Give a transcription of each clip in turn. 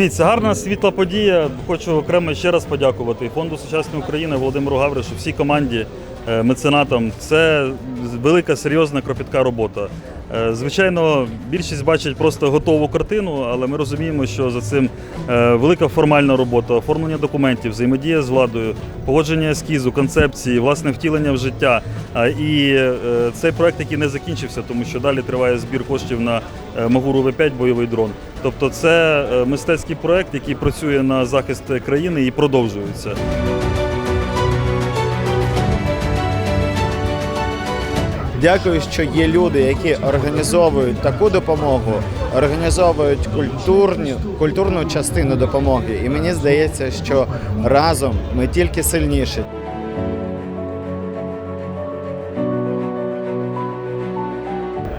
Дивіться, гарна світла подія. Хочу окремо ще раз подякувати фонду сучасної України Володимиру Гавришу, всій команді, е, меценатам. Це велика, серйозна, кропітка робота. Е, Звичайно, більшість бачить просто готову картину, але ми розуміємо, що за цим е, велика формальна робота, оформлення документів, взаємодія з владою, погодження ескізу, концепції, власне втілення в життя. І е, цей проект, який не закінчився, тому що далі триває збір коштів на Магуру В5 бойовий дрон. Тобто, це мистецький проект, який працює на захист країни і продовжується. Дякую, що є люди, які організовують таку допомогу, організовують культурні, культурну частину допомоги. І мені здається, що разом ми тільки сильніші.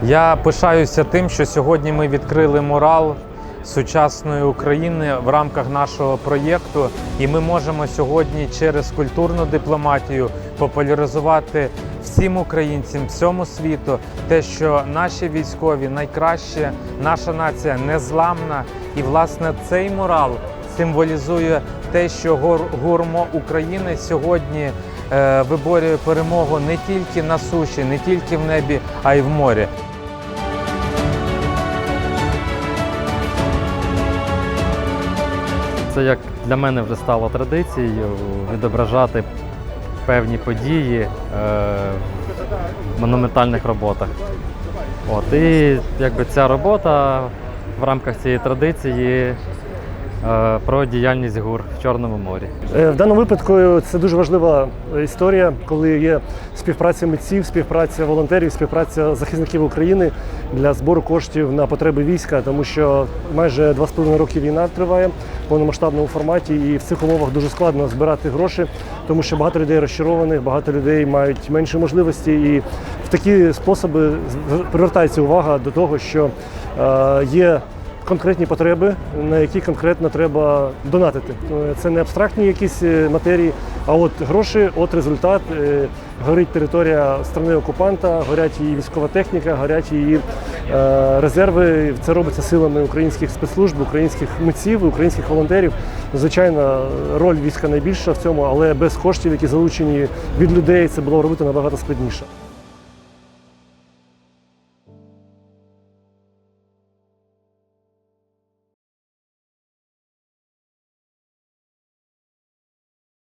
Я пишаюся тим, що сьогодні ми відкрили мурал сучасної України в рамках нашого проєкту, і ми можемо сьогодні через культурну дипломатію популяризувати всім українцям, всьому світу те, що наші військові найкраще, наша нація незламна. І власне цей мурал символізує те, що гур- гурмо України сьогодні е, виборює перемогу не тільки на суші, не тільки в небі, а й в морі. Це як для мене вже стало традицією відображати певні події е, в монументальних роботах. От, і якби ця робота в рамках цієї традиції е, про діяльність ГУР в Чорному морі. Е, В даному випадку це дуже важлива історія, коли є співпраця митців, співпраця волонтерів, співпраця захисників України для збору коштів на потреби війська, тому що майже два з половиною роки війна триває в повномасштабному форматі, і в цих умовах дуже складно збирати гроші, тому що багато людей розчарованих, багато людей мають менше можливості, і в такі способи привертається увага до того, що е, є конкретні потреби, на які конкретно треба донатити. Е, Це не абстрактні якісь е, матерії, а от гроші, от результат. Е, Горить територія страни окупанта, горять її військова техніка, горять її резерви. Це робиться силами українських спецслужб, українських митців, українських волонтерів. Звичайно, роль війська найбільша в цьому, але без коштів, які залучені від людей, це було робити набагато складніше.